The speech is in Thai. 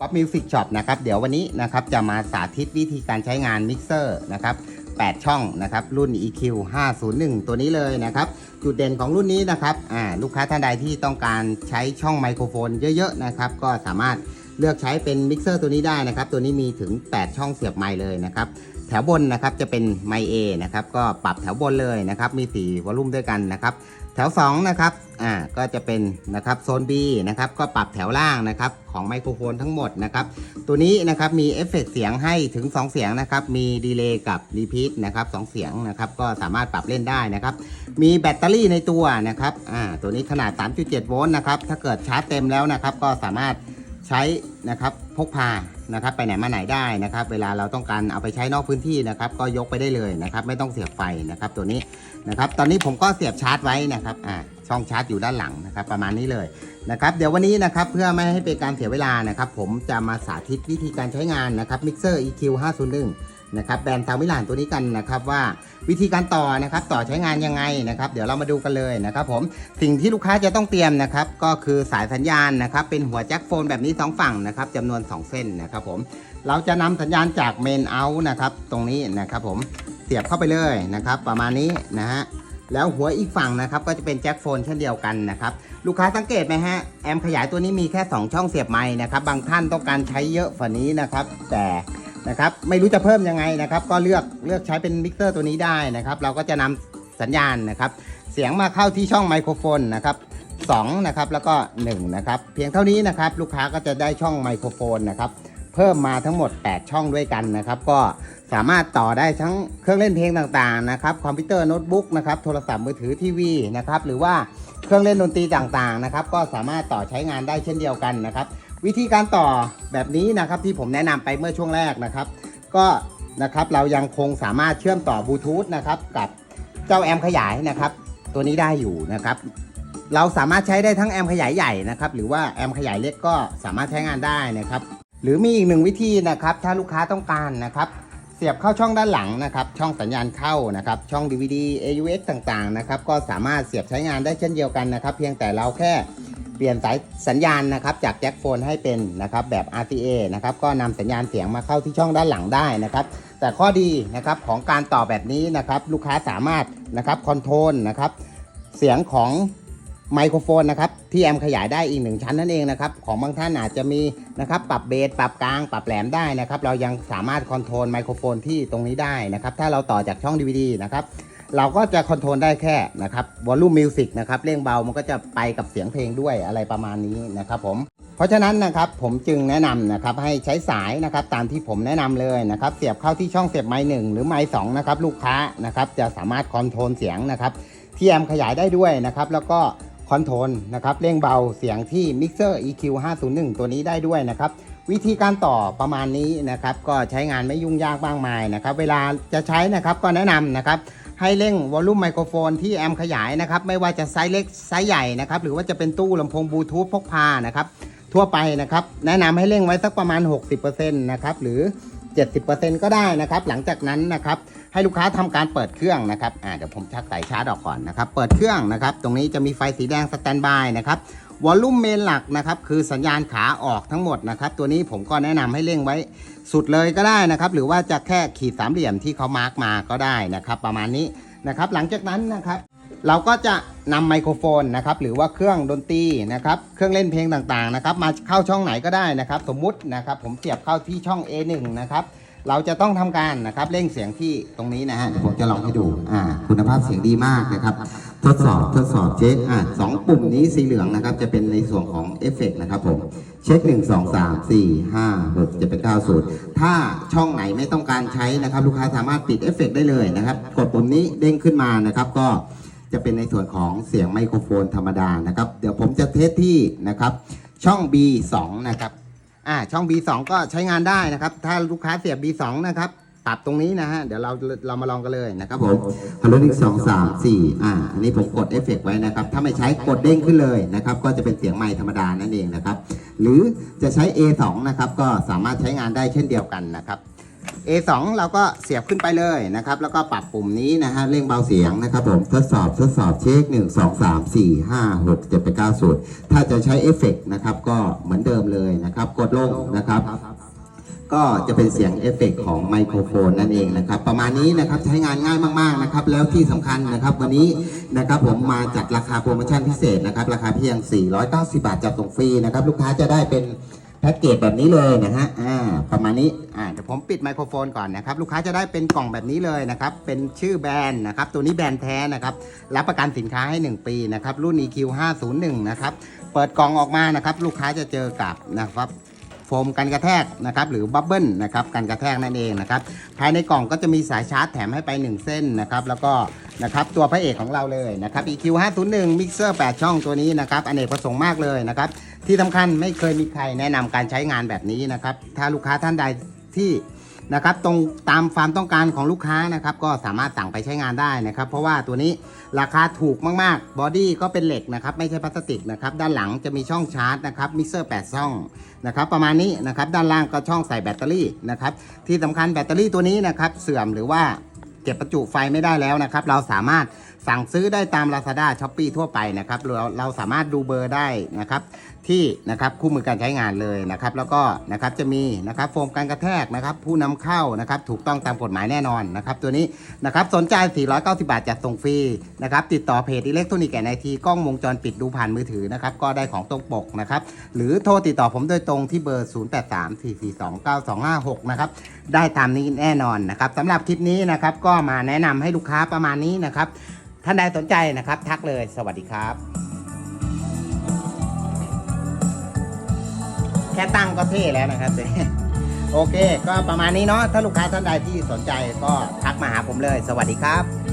ก๊อปมิวสิกช็อปนะครับเดี๋ยววันนี้นะครับจะมาสาธิตวิธีการใช้งานมิกเซอร์นะครับ8 ช่องนะครับรุ่น EQ 501 ตัวนี้เลยนะครับ จุดเด่นของรุ่นนี้นะครับอ่าลูกค้าท่านใดที่ต้องการใช้ช่องไมโครโฟนเยอะๆนะครับก็สามารถเลือกใช้เป็นมิกเซอร์ตัวนี้ได้นะครับ ตัวนี้มีถึง 8 ช่องเสียบไมค์เลยนะครับ แถวบนนะครับจะเป็นไมค์ A นะครับ ก็ปรับแถวบนเลยนะครับ มี 4 วอลลุ่มด้วยกันนะครับ แถว2นะครับอ่าก็จะเป็นนะครับโซน B นะครับก็ปรับแถวล่างนะครับของไมโครโฟนทั้งหมดนะครับตัวนี้นะครับมีเอฟเฟกต์เสียงให้ถึง 2 เสียงนะครับมีดีเลย์กับรีพีทนะครับสองเสียงนะครับก็สามารถปรับเล่นได้นะครับมีแบตเตอรี่ในตัวนะครับอ่าตัวนี้ขนาด 3.7 โวลต์นะครับถ้าเกิดชาร์จเต็มแล้วนะครับก็สามารถ ใช้นะครับพกพานะครับไปไหนมาไหนได้นะครับ เวลาเราต้องการเอาไปใช้นอกพื้นที่นะครับ ก็ยกไปได้เลยนะครับ ไม่ต้องเสียบไฟนะครับ ตัวนี้นะครับ ตอนนี้ผมก็เสียบชาร์จไว้นะครับอ่าช่องชาร์จอยู่ด้านหลังนะครับ ประมาณนี้เลยนะครับ เดี๋ยววันนี้นะครับเพื่อไม่ให้เป็นการเสียเวลานะครับ ผมจะมาสาธิตวิธีการใช้งานนะครับมิกเซอร์ EQ 501 นะครับแบรนด์ซาวิลานตัวนี้กันนะครับว่าวิธีการต่อนะครับต่อใช้งานยังไงนะครับ เดี๋ยวเรามาดูกันเลยนะครับผมสิ่งที่ลูกค้าจะต้องเตรียมนะครับก็คือสายสัญญาณนะครับเป็นหัวแจ็คโฟนแบบนี้ 2 ฝั่งนะครับจำนวน 2 เส้นนะครับผมเราจะนำสัญญาณจากเมนเอาท์นะครับตรงนี้นะครับผมเสียบเข้าไปเลยนะครับ ประมาณนี้นะฮะแล้วหัวอีกฝั่งนะครับก็จะเป็นแจ็คโฟนเช่นเดียวกันนะครับลูกค้าสังเกตไหมฮะแอมขยายตัวนี้มีแค่ 2 ช่องเสียบไม้นะครับบางท่านต้องการใช้เยอะกว่านี้นะครับแต่ นะครับ ไม่รู้จะเพิ่มยังไงนะครับ ก็เลือกเลือกใช้เป็นมิกเซอร์ตัวนี้ได้นะครับ เราก็จะนำสัญญาณนะครับ เสียงมาเข้าที่ช่องไมโครโฟนนะครับ2นะครับแล้วก็1นะครับเพียงเท่านี้นะครับลูกค้าก็จะได้ช่องไมโครโฟนนะครับเพิ่มมาทั้งหมด 8 ช่องด้วยกันนะครับ ก็สามารถต่อได้ทั้งเครื่องเล่นเพลงต่างๆนะครับคอมพิวเตอร์โน้ตบุ๊กนะครับโทรศัพท์มือถือทีวีนะครับหรือว่าเครื่องเล่นดนตรีต่างๆนะครับ ก็สามารถต่อใช้งานได้เช่นเดียวกันนะครับ วิธีการต่อแบบนี้นะครับที่ผมแนะนำไปเมื่อช่วงแรกนะครับ ก็นะครับเรายังคงสามารถเชื่อมต่อบลูทูธนะครับกับเจ้าแอมขยายนะครับ ตัวนี้ได้อยู่นะครับ เราสามารถใช้ได้ทั้งแอมขยายใหญ่นะครับ หรือว่าแอมขยายเล็กก็สามารถใช้งานได้นะครับ หรือมีอีกหนึ่งวิธีนะครับ ถ้าลูกค้าต้องการนะครับ เสียบเข้าช่องด้านหลังนะครับ ช่องสัญญาณเข้านะครับ ช่อง DVD AUX ต่างๆนะครับ ก็สามารถเสียบใช้งานได้เช่นเดียวกันนะครับ เพียงแต่เราแค่ เปลี่ยนสายสัญญาณนะครับจากแจ็คโฟนให้เป็นนะครับแบบ RCA นะครับก็นำสัญญาณเสียงมาเข้าที่ช่องด้านหลังได้นะครับแต่ข้อดีนะครับของการต่อแบบนี้นะครับลูกค้าสามารถนะครับคอนโทรลนะครับเสียงของไมโครโฟนนะครับที่แอมขยายได้อีกหนึ่งชั้นนั่นเองนะครับของบางท่านอาจจะมีนะครับปรับเบสปรับกลาง ปรับแหลมได้นะครับเรายังสามารถคอนโทรลไมโครโฟนที่ตรงนี้ได้นะครับถ้าเราต่อจากช่อง DVD นะครับ เราก็จะคอนโทรลได้แค่นะครับวอลลุ่มมิวสิกนะครับเร่งเบามันก็จะไปกับเสียงเพลงด้วยอะไรประมาณนี้นะครับผมเพราะฉะนั้นนะครับผมจึงแนะนำนะครับให้ใช้สายนะครับตามที่ผมแนะนำเลยนะครับเสียบเข้าที่ช่องเสียบไม้หนึ่งหรือไม้สองนะครับลูกค้านะครับจะสามารถคอนโทรลเสียงนะครับที่แอมขยายได้ด้วยนะครับแล้วก็คอนโทรลนะครับเร่งเบาเสียงที่ Mixer EQ 501 ตัวนี้ได้ด้วยนะครับวิธีการต่อประมาณนี้นะครับก็ใช้งานไม่ยุ่งยากมากมายนะครับเวลาจะใช้นะครับก็แนะนำนะครับ ให้เร่งวอลลุ่มไมโครโฟนที่แอมขยายนะครับ ไม่ว่าจะไซส์เล็กไซส์ใหญ่นะครับ หรือว่าจะเป็นตู้ลำโพงบลูทูธพกพานะครับ ทั่วไปนะครับ แนะนำให้เร่งไว้สักประมาณ 60%นะครับหรือ 70%ก็ได้นะครับ หลังจากนั้นนะครับ ให้ลูกค้าทำการเปิดเครื่องนะครับอ่าเดี๋ยวผมชักสายชาร์จออกก่อนนะครับ เปิดเครื่องนะครับ ตรงนี้จะมีไฟสีแดงสแตนบายนะครับ วอลลุ่มเมนหลักนะครับคือสัญญาณขาออกทั้งหมดนะครับ ตัวนี้ผมก็แนะนำให้เร่งไว้สุดเลยก็ได้นะครับ หรือว่าจะแค่ขีดสามเหลี่ยมที่เขามาร์กมาก็ได้นะครับ ประมาณนี้นะครับ หลังจากนั้นนะครับ เราก็จะนำไมโครโฟนนะครับ หรือว่าเครื่องดนตรีนะครับ เครื่องเล่นเพลงต่างๆนะครับ มาเข้าช่องไหนก็ได้นะครับ สมมุตินะครับ ผมเสียบเข้าที่ช่อง A1 นะครับเราจะต้องทำการนะครับเร่งเสียงที่ตรงนี้นะฮะผมจะลองให้ดูอ่าคุณภาพเสียงดีมากนะครับ ทดสอบทดสอบเช็คอ่าสองปุ่มนี้สีเหลืองนะครับ จะเป็นในส่วนของเอฟเฟกต์นะครับผม เช็ค 1 2 3 4 5 6 7 8 9 0ถ้าช่องไหนไม่ต้องการใช้นะครับ ลูกค้าสามารถปิดเอฟเฟกต์ได้เลยนะครับ กดปุ่มนี้เด้งขึ้นมานะครับ ก็จะเป็นในส่วนของเสียงไมโครโฟนธรรมดานะครับ เดี๋ยวผมจะเทสที่นะครับ ช่อง B2 นะครับอ่าช่อง B2 ก็ใช้งานได้นะครับ ถ้าลูกค้าเสียบ B2 นะครับ ปรับตรงนี้นะฮะ เดี๋ยวเราเรามาลองกันเลยนะครับผมฮัลโหลหนึ่งสองสามสี่อ่า อันนี้ผมกดเอฟเฟกต์ไว้นะครับ ถ้าไม่ใช้กดเด้งขึ้นเลยนะครับ ก็จะเป็นเสียงไมค์ธรรมดานั่นเองนะครับ หรือจะใช้ A2 นะครับ ก็สามารถใช้งานได้เช่นเดียวกันนะครับ A2 เราก็เสียบขึ้นไปเลยนะครับ แล้วก็ปรับปุ่มนี้นะฮะเร่งเบาเสียงนะครับผมทดสอบทดสอบเช็ค 1 2 3 4 5 6 7 8 9 0ถ้าจะใช้เอฟเฟกต์นะครับก็เหมือนเดิมเลยนะครับ กดลงนะครับ ก็จะเป็นเสียงเอฟเฟกต์ของไมโครโฟนนั่นเองนะครับ ประมาณนี้นะครับใช้งานง่ายมากๆนะครับแล้วที่สำคัญนะครับวันนี้นะครับผมมาจัดราคาโปรโมชั่นพิเศษนะครับราคาเพียง 490 บาทจัดส่งฟรีนะครับลูกค้าจะได้เป็นแพ็กเกจแบบนี้เลยนะฮะอ่าประมาณนี้อ่าเดี๋ยวผมปิดไมโครโฟนก่อนนะครับ ลูกค้าจะได้เป็นกล่องแบบนี้เลยนะครับ เป็นชื่อแบรนด์นะครับ ตัวนี้แบรนด์แท้นะครับ รับประกันสินค้าให้ 1 ปีนะครับ รุ่น EQ 501 นะครับ เปิดกล่องออกมานะครับ ลูกค้าจะเจอกับนะครับ โฟมกันกระแทกนะครับหรือบับเบิ้ลนะครับกันกระแทกนั่นเองนะครับภายในกล่องก็จะมีสายชาร์จแถมให้ไป 1 เส้นนะครับแล้วก็นะครับตัวพระเอกของเราเลยนะครับ EQ 501 Mixer 8 ช่องตัวนี้นะครับอเนกประสงค์มากเลยนะครับที่สำคัญไม่เคยมีใครแนะนำการใช้งานแบบนี้นะครับถ้าลูกค้าท่านใดที่ นะครับตรงตามความต้องการของลูกค้านะครับก็สามารถสั่งไปใช้งานได้นะครับ เพราะว่าตัวนี้ราคาถูกมากๆบอดี้ก็เป็นเหล็กนะครับไม่ใช่พลาสติกนะครับด้านหลังจะมีช่องชาร์จนะครับมิกเซอร์8ช่องนะครับประมาณนี้นะครับด้านล่างก็ช่องใส่แบตเตอรี่นะครับที่สำคัญแบตเตอรี่ตัวนี้นะครับเสื่อมหรือว่าเก็บประจุไฟไม่ได้แล้วนะครับ เราสามารถสั่งซื้อได้ตาม Lazada s h o p e e ทั่วไปนะครับเราเราสามารถดูเบอร์ได้นะครับ ที่นะครับคู่มือการใช้งานเลยนะครับ แล้วก็นะครับจะมีนะครับโฟมกันกระแทกนะครับผู้นำเข้านะครับถูกต้องตามกฎหมายแน่นอนนะครับตัวนี้นะครับสนใจ 490 บาทจัดส่งฟรีนะครับติดต่อเพจอิเล็กทรอนิกส์แอนไอทีกล้องวงจรปิดดูผ่านมือถือนะครับก็ได้ของตรงปกนะครับหรือโทรติดต่อผมโดยตรงที่เบอร์ 0834429256 นะครับได้ตามนี้แน่นอนนะครับสำหรับคลิปนี้นะครับก็มาแนะนำให้ลูกค้าประมาณนี้นะครับท่านใดสนใจนะครับทักเลยสวัสดีครับ แค่ตั้งก็เท่แล้วนะครับโอเค ก็ประมาณนี้เนาะถ้าลูกค้าท่านใดที่สนใจก็ทักมาหาผมเลย สวัสดีครับ